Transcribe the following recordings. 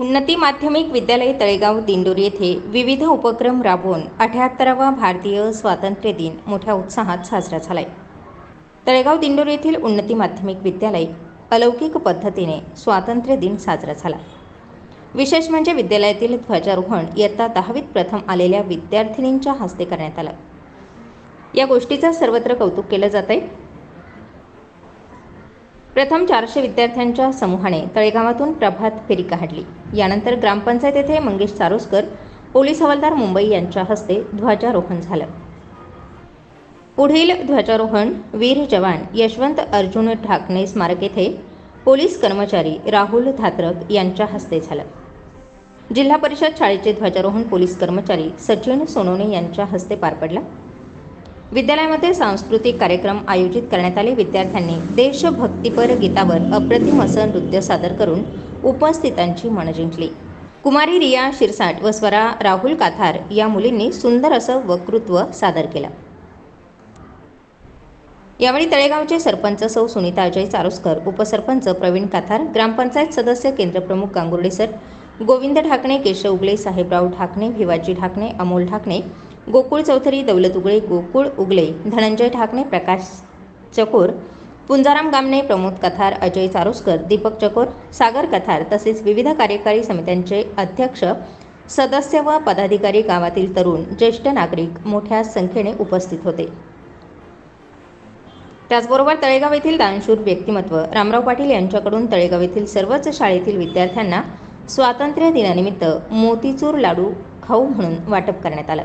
उन्नती माध्यमिक विद्यालय तळेगाव दिंडोरी येथे विविध उपक्रम राबवून अठ्याहत्तरावा भारतीय स्वातंत्र्य दिन मोठ्या उत्साहात साजरा झालाय. तळेगाव दिंडोरी येथील उन्नती माध्यमिक विद्यालय अलौकिक पद्धतीने स्वातंत्र्य दिन साजरा झाला. विशेष म्हणजे विद्यालयातील ध्वजारोहण इयत्ता दहावीत प्रथम आलेल्या विद्यार्थिनींच्या हस्ते करण्यात आलं. या गोष्टीचं सर्वत्र कौतुक केलं जात आहे प्रथम चारशे विद्यार्थ्यांच्या समूहाने तळेगावातून प्रभात फेरी काढली. यानंतर ग्रामपंचायत येथे मंगेश सारोस्कर पोलीस हवालदार मुंबई यांच्या हस्ते ध्वजारोहण झालं. पुढील ध्वजारोहण वीर जवान यशवंत अर्जुन ठाकणे स्मारक येथे पोलीस कर्मचारी राहुल धात्रक यांच्या हस्ते झालं. जिल्हा परिषद शाळेचे ध्वजारोहण पोलीस कर्मचारी सचिन सोनोने यांच्या हस्ते पार पडलं. विद्यालयामध्ये सांस्कृतिक कार्यक्रम आयोजित करण्यात आले. विद्यार्थ्यांनी देशभक्तीपर गीतावर अप्रतिम असं नृत्य सादर करून उपस्थितांची मन जिंकली. कुमारी रिया शिरसाट व स्वरा राहुल काथार या मुलींनी सुंदर असं वक्तृत्व सादर केलं. यावेळी तळेगावचे सरपंच सौ सुनीता अजय चारोस्कर उपसरपंच प्रवीण काथार ग्रामपंचायत सदस्य केंद्रप्रमुख गांगुर्डे सर गोविंद ढाकणे केशव उगले साहेबराव ढाकणे भिवाजी ढाकणे अमोल ढाकणे गोकुळ चौधरी दौलत उगळे गोकुळ उगले धनंजय ठाकणे प्रकाश चकोर पुंजाराम गामणे प्रमोद कथार अजय चारोस्कर दीपक चकोर सागर कथार तसेच विविध कार्यकारी समित्यांचे अध्यक्ष सदस्य व पदाधिकारी गावातील तरुण ज्येष्ठ नागरिक मोठ्या संख्येने उपस्थित होते. त्याचबरोबर तळेगाव येथील दानशूर व्यक्तिमत्व रामराव पाटील यांच्याकडून तळेगाव येथील सर्वच शाळेतील विद्यार्थ्यांना स्वातंत्र्य दिनानिमित्त मोतीचूर लाडू खाऊ म्हणून वाटप करण्यात आलं.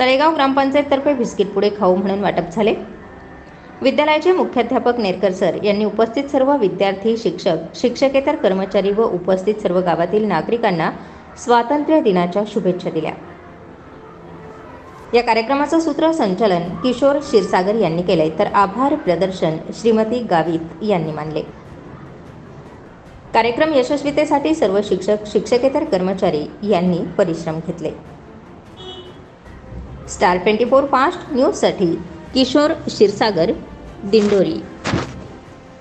तळेगाव ग्रामपंचायततर्फे बिस्किट पुढे खाऊ म्हणून वाटप झाले. विद्यालयाचे मुख्याध्यापक नेरकर सर यांनी उपस्थित सर्व विद्यार्थी शिक्षक शिक्षकेतर कर्मचारी व उपस्थित सर्व गावातील नागरिकांना स्वातंत्र्य दिनाच्या शुभेच्छा दिल्या. या कार्यक्रमाचं सूत्रसंचालन किशोर क्षीरसागर यांनी केले तर आभार प्रदर्शन श्रीमती गावित यांनी मानले. कार्यक्रम यशस्वीतेसाठी सर्व शिक्षक शिक्षकेतर कर्मचारी यांनी परिश्रम घेतले. स्टार ट्वेंटी फोर फास्ट न्यूजसाठी किशोर क्षीरसागर दिंडोरी.